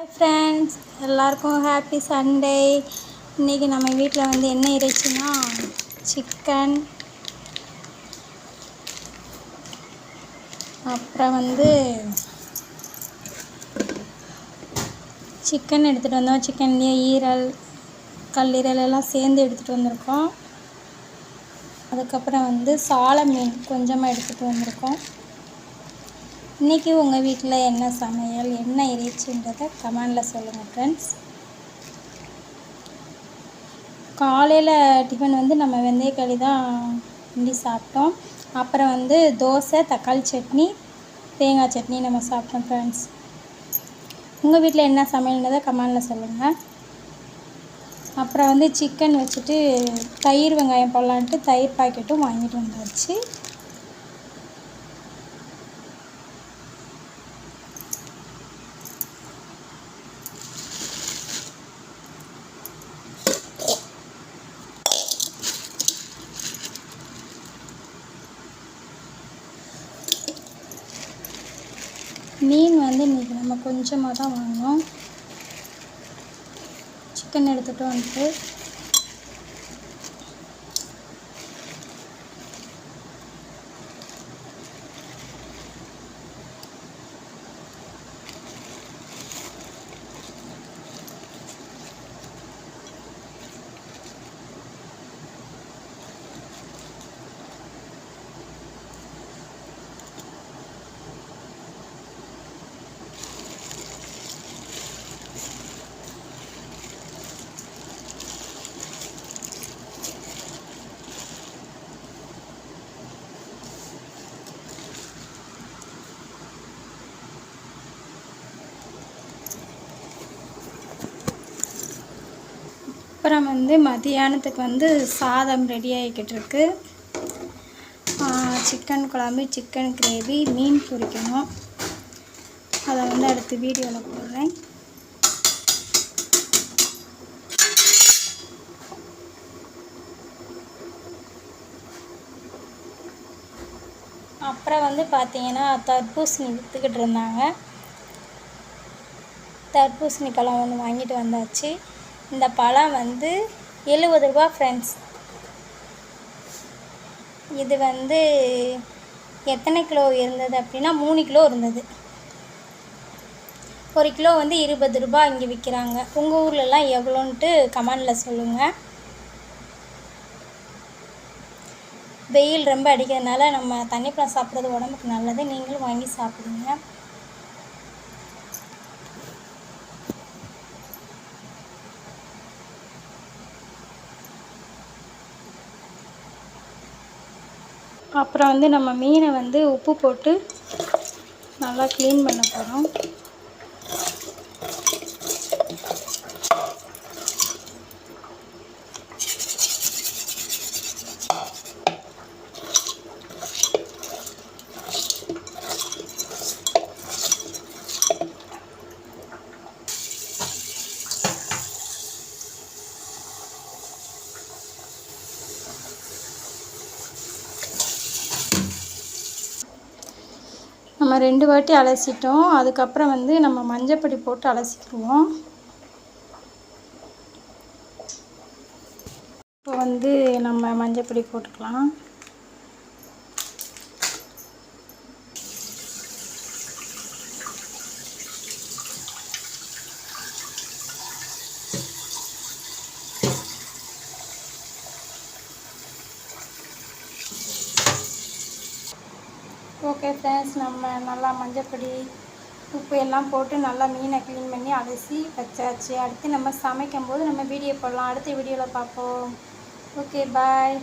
Hi friends எல்லாருக்கும் happy Sunday இன்றைக்கி நம்ம வீட்டில் வந்து என்ன இறைச்சினா சிக்கன் அப்புறம் வந்து சிக்கன் எடுத்துகிட்டு வந்தோம். சிக்கன்லேயே ஈரல் கல்லீரல் எல்லாம் சேர்ந்து எடுத்துகிட்டு வந்திருக்கோம். அதுக்கப்புறம் வந்து சாலை மீன் கொஞ்சமாக எடுத்துகிட்டு வந்திருக்கோம். இன்றைக்கி உங்கள் வீட்டில் என்ன சமையல் என்ன இறைச்சின்றதை கமெண்டில் சொல்லுங்கள் ஃப்ரெண்ட்ஸ் காலையில் டிஃபன் வந்து நம்ம வெந்தயக்களி தான் இண்டி சாப்பிட்டோம். அப்புறம் வந்து தோசை தக்காளி சட்னி தேங்காய் சட்னி நம்ம சாப்பிட்டோம் ஃப்ரெண்ட்ஸ் உங்கள் வீட்டில் என்ன சமையல்ன்றதை கமெண்டில் சொல்லுங்கள் அப்புறம் வந்து சிக்கன் வச்சுட்டு தயிர் வெங்காயம் போடலான்ட்டு தயிர் பாக்கெட்டும் வாங்கிட்டு வந்தாச்சு. மீன் வந்து இன்றைக்கி நம்ம கொஞ்சமாக தான் வாங்கினோம் சிக்கன் எடுத்துகிட்டு வந்துட்டு அப்புறம் வந்து மதியானத்துக்கு வந்து சாதம் ரெடி ஆகிக்கிட்டு இருக்கு சிக்கன் குழம்பு சிக்கன் கிரேவி மீன் பொரிக்கணும் அதை வந்து அடுத்து வீடியோவில் போடுறேன். அப்புறம் வந்து பார்த்தீங்கன்னா தர்பூசணி விற்றுக்கிட்டு இருந்தாங்க. தர்பூசணி ஒன்று வாங்கிட்டு வந்தாச்சு. இந்த பழம் வந்து எழுபது ரூபா ஃப்ரெண்ட்ஸ் இது வந்து எத்தனை கிலோ இருந்தது அப்படின்னா மூணு கிலோ இருந்தது. ஒரு கிலோ வந்து இருபது ரூபா இங்கே விற்கிறாங்க உங்கள் ஊர்லலாம் எவ்வளோன்ட்டு கமெண்டில் சொல்லுங்கள் வெயில் ரொம்ப அடிக்கிறதுனால நம்ம தண்ணி பழம் சாப்பிட்றது உடம்புக்கு நல்லது. நீங்களும் வாங்கி சாப்பிடுங்க. அப்புறம் வந்து நம்ம மீனை வந்து உப்பு போட்டு நல்லா க்ளீன் பண்ண போகிறோம் நம்ம ரெண்டு வாட்டி அலசிட்டோம். அதுக்கப்புறம் வந்து நம்ம மஞ்சப்பொடி போட்டு அலசிக்கிடுவோம் இப்போ வந்து நம்ம மஞ்சப்பொடி போட்டுக்கலாம். ஓகே ஃப்ரெண்ட்ஸ் நம்ம நல்லா மஞ்சப்பொடி உப்பு எல்லாம் போட்டு நல்லா மீனை க்ளீன் பண்ணி அலசி வச்சாச்சு. அடுத்து நம்ம சமைக்கும் போது நம்ம வீடியோ போடலாம். அடுத்த வீடியோவில் பார்ப்போம். Okay bye